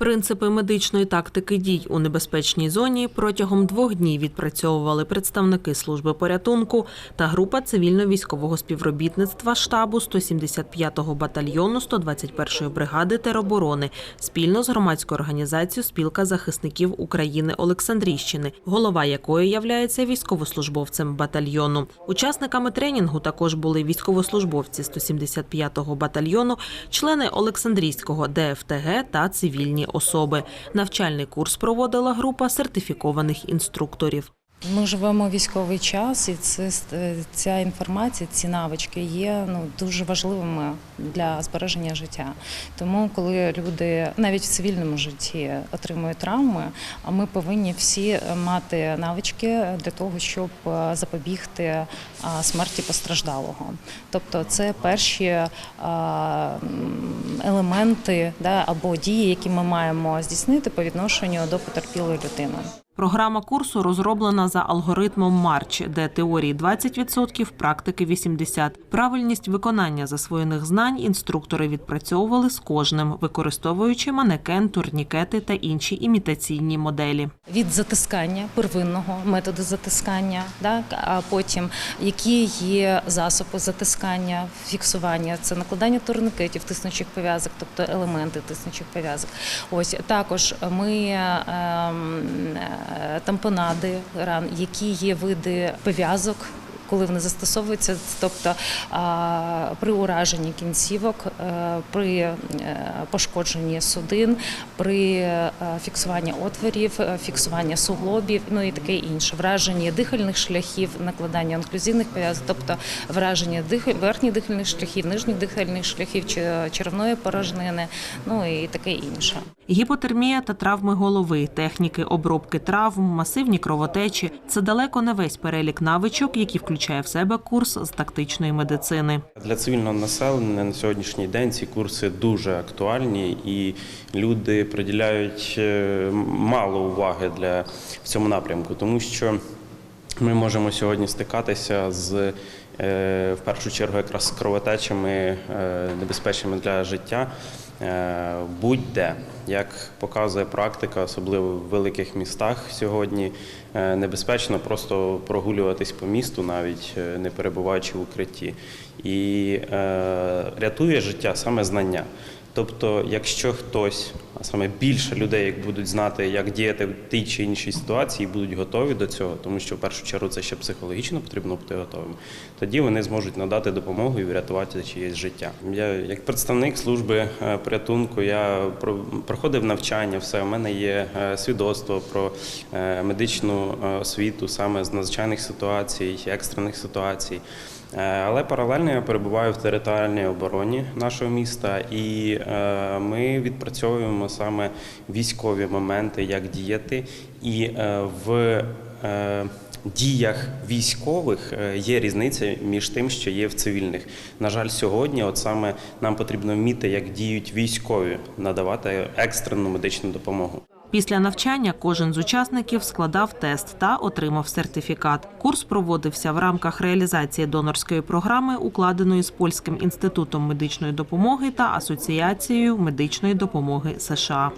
Принципи медичної тактики дій у небезпечній зоні протягом двох днів відпрацьовували представники служби порятунку та група цивільно-військового співробітництва штабу 175-го батальйону 121-ї бригади тероборони спільно з громадською організацією Спілка захисників України Олександрійщини, голова якої являється військовослужбовцем батальйону. Учасниками тренінгу також були військовослужбовці 175-го батальйону, члени Олександрійського ДФТГ та цивільні особи. Навчальний курс проводила група сертифікованих інструкторів. Ми живемо військовий час, і це ця інформація, ці навички є ну дуже важливими для збереження життя. Тому, коли люди навіть в цивільному житті отримують травми, ми повинні всі мати навички для того, щоб е, запобігти смерті постраждалого. Тобто, це перші елементи да, або дії, які ми маємо здійснити по відношенню до потерпілої людини. Програма курсу розроблена за алгоритмом Марч, де теорії 20%, практики 80%. Правильність виконання засвоєних знань інструктори відпрацьовували з кожним, використовуючи манекен, турнікети та інші імітаційні моделі. від затискання первинного методу затискання, так а потім які є засоби затискання, фіксування, це накладання турникетів, тиснучих пов'язок, тобто елементи тиснучих пов'язок. Ось також ми ем, е, тампонади ран, які є види пов'язок. Коли вони застосовуються, тобто при ураженні кінцівок, е, при е, пошкодженні судин, при е, фіксуванні отворів, фіксуванні суглобів, ну і таке інше, враження дихальних шляхів, накладання інклюзивних пов'язок, тобто враження верхніх дихальних шляхів, нижніх дихальних шляхів, черевної порожнини, ну і таке інше. Гіпотермія та травми голови, техніки обробки травм, масивні кровотечі це далеко не весь перелік навичок, які включає в себе курс з тактичної медицини. Для цивільного населення на сьогоднішній день ці курси дуже актуальні, і люди приділяють е, мало уваги для в цьому напрямку, тому що ми можемо сьогодні стикатися з е, в першу чергу якраз кровотечами е, небезпечними для життя. Будь-де, як показує практика, особливо в великих містах сьогодні, е, небезпечно просто прогулюватись по місту, навіть е, не перебуваючи в укритті. І е, рятує життя саме знання. Тобто, якщо хтось, а саме більше людей, як будуть знати, як діяти в тій чи іншій ситуації, будуть готові до цього, тому що в першу чергу це ще психологічно потрібно бути готовим, тоді вони зможуть надати допомогу і врятувати чиєсь життя. Я як представник служби е, порятунку, я про- проходив навчання, все у мене є е, свідоцтво про е, медичну е, освіту саме з надзвичайних ситуацій, екстрених ситуацій. Але паралельно я перебуваю в територіальній обороні нашого міста, і ми відпрацьовуємо саме військові моменти, як діяти, і в діях військових е, є різниця між тим, що є в цивільних. На жаль, сьогодні, от саме нам потрібно вміти, як діють військові, надавати екстрену медичну допомогу. Після навчання кожен з учасників складав тест та отримав сертифікат. Курс проводився в рамках реалізації донорської програми, укладеної з польським інститутом медичної допомоги та асоціацією медичної допомоги США.